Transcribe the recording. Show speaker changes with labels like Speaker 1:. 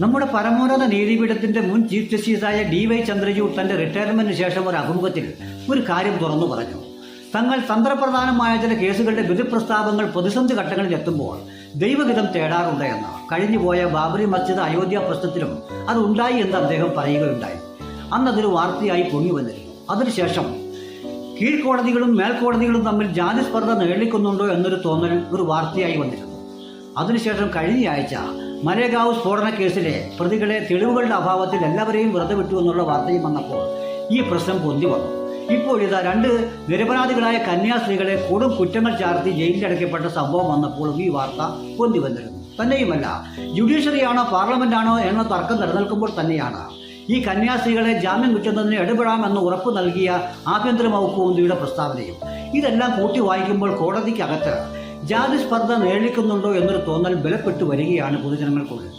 Speaker 1: നമ്മുടെ പരമോന്നത നീതിപീഠത്തിന്റെ മുൻ ചീഫ് ജസ്റ്റിസായ ഡി വൈ ചന്ദ്രചൂഡ് തന്റെ റിട്ടയർമെന്റിന് ശേഷം ഒരു അഭിമുഖത്തിൽ ഒരു കാര്യം തുറന്നു പറഞ്ഞു. തങ്ങൾ തന്ത്രപ്രധാനമായ ചില കേസുകളുടെ വിധി പ്രസ്താവങ്ങൾ പ്രതിസന്ധി ഘട്ടങ്ങളിൽ എത്തുമ്പോൾ ദൈവഹിതം തേടാറുണ്ട് എന്ന് കഴിഞ്ഞുപോയ ബാബറി മസ്ജിദ് അയോധ്യ പ്രശ്നത്തിലും അത് ഉണ്ടായി എന്ന് അദ്ദേഹം പറയുകയുണ്ടായി. അന്ന് അതൊരു വാർത്തയായി പൊങ്ങി വന്നിരുന്നു. അതിനുശേഷം കീഴ്ക്കോടതികളും മേൽക്കോടതികളും തമ്മിൽ ജാതി സ്പർദ്ധ നേടിക്കുന്നുണ്ടോ എന്നൊരു തോന്നൽ ഒരു വാർത്തയായി വന്നിരുന്നു. അതിനുശേഷം കഴിഞ്ഞ മലേഗാവ് സ്ഫോടന കേസിലെ പ്രതികളെ തെളിവുകളുടെ അഭാവത്തിൽ എല്ലാവരെയും വെറുതെ വിട്ടു എന്നുള്ള വാർത്തയും വന്നപ്പോൾ ഈ പ്രശ്നം പൊന്തി വന്നു. ഇപ്പോൾ ഇതാ രണ്ട് നിരപരാധികളായ കന്യാസ്ത്രീകളെ കൊടും കുറ്റങ്ങൾ ചാർത്തി ജയിലിലടയ്ക്കപ്പെട്ട സംഭവം വന്നപ്പോഴും ഈ വാർത്ത പൊന്തി വന്നിരുന്നു. തന്നെയുമല്ല ജുഡീഷ്യറിയാണോ പാർലമെന്റാണോ എന്ന തർക്കം നിലനിൽക്കുമ്പോൾ തന്നെയാണ്. ഈ കന്യാസ്ത്രീകളെ ജാമ്യം കിട്ടുന്നതിന് ഇടപെടാമെന്ന് ഉറപ്പ് നൽകിയ ആഭ്യന്തര വകുപ്പ് മന്ത്രിയുടെ പ്രസ്താവനയും. ഇതെല്ലാം കൂട്ടി വായിക്കുമ്പോൾ കോടതിക്കകത്ത് ജാതി സ്പർദ്ധ എന്നൊരു തോന്നൽ ബലപ്പെട്ടു വരികയാണ് പൊതുജനങ്ങൾക്കുള്ളിൽ